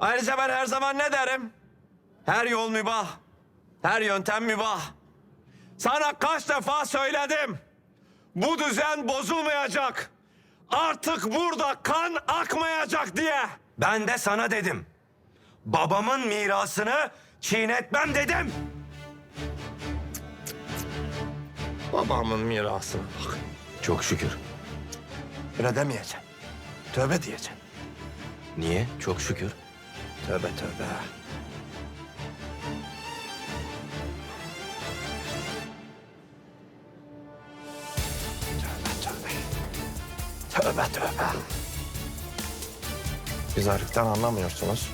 Ayrıca ben her zaman ne derim? Her yol mübah. Her yöntem mübah. Sana kaç defa söyledim. Bu düzen bozulmayacak. Artık burada kan akmayacak diye. Ben de sana dedim. Babamın mirasını çiğnetmem dedim. Babamın mirasına bak. Çok şükür. Öyle demeyeceksin. Tövbe diyeceksin. Niye? Çok şükür. Tövbe tövbe. Tövbe tövbe. Tövbe tövbe. Biz ırktan anlamıyorsunuz.